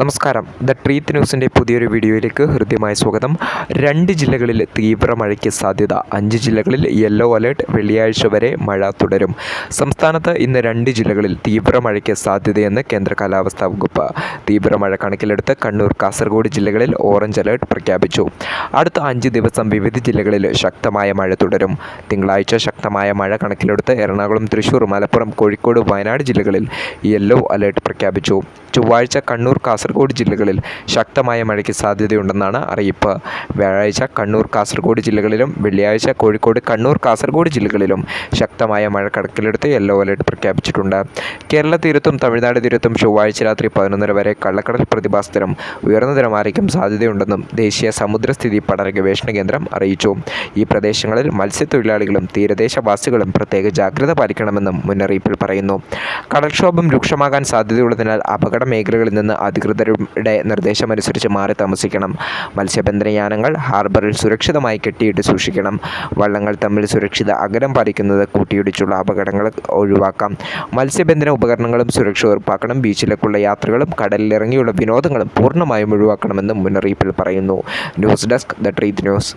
നമസ്കാരം. ദ ട്രീത്ത് ന്യൂസിന്റെ പുതിയൊരു വീഡിയോയിലേക്ക് ഹൃദ്യമായ സ്വാഗതം. രണ്ട് ജില്ലകളിൽ തീവ്ര മഴയ്ക്ക് സാധ്യത. അഞ്ച് ജില്ലകളിൽ യെല്ലോ അലേർട്ട്. വെള്ളിയാഴ്ച വരെ മഴ തുടരും. സംസ്ഥാനത്ത് ഇന്ന് രണ്ട് ജില്ലകളിൽ തീവ്ര മഴയ്ക്ക് സാധ്യതയെന്ന് കേന്ദ്ര കാലാവസ്ഥാ വകുപ്പ്. തീവ്ര മഴ കണക്കിലെടുത്ത് കണ്ണൂർ കാസർഗോഡ് ജില്ലകളിൽ ഓറഞ്ച് അലേർട്ട് പ്രഖ്യാപിച്ചു. അടുത്ത അഞ്ച് ദിവസം വിവിധ ജില്ലകളിൽ ശക്തമായ മഴ തുടരും. തിങ്കളാഴ്ച ശക്തമായ മഴ കണക്കിലെടുത്ത് എറണാകുളം തൃശൂർ മലപ്പുറം കോഴിക്കോട് വയനാട് ജില്ലകളിൽ യെല്ലോ അലേർട്ട് പ്രഖ്യാപിച്ചു. ചൊവ്വാഴ്ച കണ്ണൂർ കാസർഗോഡ് ജില്ലകളിൽ ശക്തമായ മഴയ്ക്ക് സാധ്യതയുണ്ടെന്നാണ് അറിയിപ്പ്. വ്യാഴാഴ്ച കണ്ണൂർ കാസർഗോഡ് ജില്ലകളിലും വെള്ളിയാഴ്ച കോഴിക്കോട് കണ്ണൂർ കാസർഗോഡ് ജില്ലകളിലും ശക്തമായ മഴ കണക്കിലെടുത്ത് യെല്ലോ അലേർട്ട് പ്രഖ്യാപിച്ചിട്ടുണ്ട്. കേരള തീരത്തും തമിഴ്നാട് തീരത്തും ചൊവ്വാഴ്ച രാത്രി പതിനൊന്നര വരെ കള്ളക്കടൽ പ്രതിഭാസത്തിനും ഉയർന്ന തിരമാലയ്ക്കും സാധ്യതയുണ്ടെന്നും ദേശീയ സമുദ്രസ്ഥിതി പഠന ഗവേഷണ കേന്ദ്രം അറിയിച്ചു. ഈ പ്രദേശങ്ങളിൽ മത്സ്യത്തൊഴിലാളികളും തീരദേശവാസികളും പ്രത്യേക ജാഗ്രത പാലിക്കണമെന്നും മുന്നറിയിപ്പിൽ പറയുന്നു. കടൽക്ഷോഭം രൂക്ഷമാകാൻ സാധ്യതയുള്ളതിനാൽ അപകട മേഖലകളിൽ നിന്ന് അധികൃതരുടെ നിർദ്ദേശമനുസരിച്ച് മാറി താമസിക്കണം. മത്സ്യബന്ധനയാനങ്ങൾ ഹാർബറിൽ സുരക്ഷിതമായി കെട്ടിയിട്ട് സൂക്ഷിക്കണം. വള്ളങ്ങൾ തമ്മിൽ സുരക്ഷിത അകലം പാലിക്കുന്നത് കൂട്ടിയിടിച്ചുള്ള അപകടങ്ങൾ ഒഴിവാക്കാം. മത്സ്യബന്ധന ഉപകരണങ്ങളും സുരക്ഷ ഉറപ്പാക്കണം. ബീച്ചിലേക്കുള്ള യാത്രകളും കടലിലിറങ്ങിയുള്ള വിനോദങ്ങളും പൂർണമായും ഒഴിവാക്കണമെന്നും മുന്നറിയിപ്പിൽ പറയുന്നു. News desk the truth news.